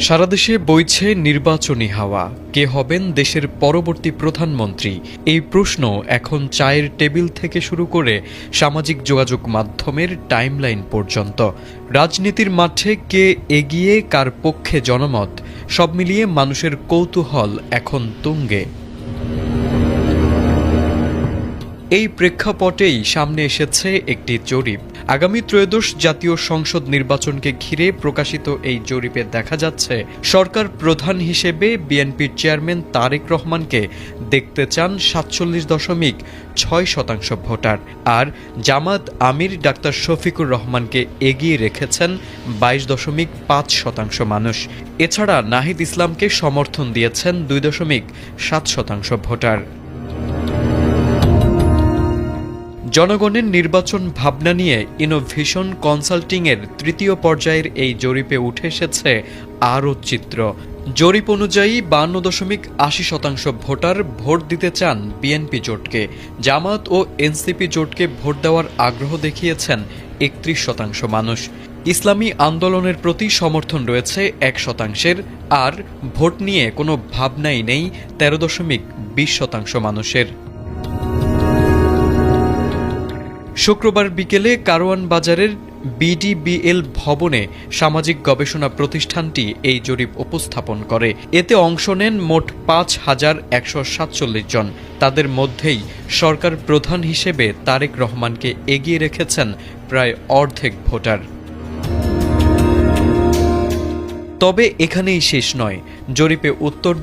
সারা দেশে বইছে নির্বাচনী হাওয়া। কে হবেন দেশের পরবর্তী প্রধানমন্ত্রী? এই প্রশ্ন এখন চায়ের টেবিল থেকে শুরু করে সামাজিক যোগাযোগ মাধ্যমের টাইমলাইন পর্যন্ত। রাজনীতির মাঠে কে এগিয়ে, কার পক্ষে জনমত, সব মিলিয়ে মানুষের কৌতূহল এখন তুঙ্গে। এই প্রেক্ষাপটেই সামনে এসেছে একটি জরিপ। আগামী ত্রয়োদশ জাতীয় সংসদ নির্বাচনকে ঘিরে প্রকাশিত এই জরিপে দেখা যাচ্ছে, সরকার প্রধান হিসেবে বিএনপির চেয়ারম্যান তারেক রহমানকে দেখতে চান সাতচল্লিশ দশমিক ছয় শতাংশ ভোটার আর জামাত আমির ডাক্তার শফিকুর রহমানকে এগিয়ে রেখেছেন বাইশ দশমিক পাঁচ শতাংশ মানুষ। এছাড়া নাহিদ ইসলামকে সমর্থন দিয়েছেন দুই দশমিক সাত শতাংশ ভোটার। জনগণের নির্বাচন ভাবনা নিয়ে ইনোভেশন কনসাল্টিংয়ের তৃতীয় পর্যায়ের এই জরিপে উঠে এসেছে আরও চিত্র। জরিপ অনুযায়ী বান্ন দশমিক আশি শতাংশ ভোটার ভোট দিতে চান বিএনপি জোটকে। জামাত ও এনসিপি জোটকে ভোট দেওয়ার আগ্রহ দেখিয়েছেন একত্রিশ শতাংশ মানুষ। ইসলামী আন্দোলনের প্রতি সমর্থন রয়েছে এক শতাংশের, আর ভোট নিয়ে কোনো ভাবনাই নেই তেরো দশমিক বিশ শতাংশ মানুষের। শুক্রবার বিকেলে কারওয়ান বাজারের বিডিবিএল ভবনে সামাজিক গবেষণা প্রতিষ্ঠানটি এই জরিপ উপস্থাপন করে। এতে অংশ নেন মোট পাঁচ হাজার একশো সাতচল্লিশ জন। তাদের মধ্যেই সরকার প্রধান হিসেবে তারেক রহমানকে এগিয়ে রেখেছেন প্রায় অর্ধেক ভোটার। তবে এখানেই শেষ নয়। জরিপে উত্তর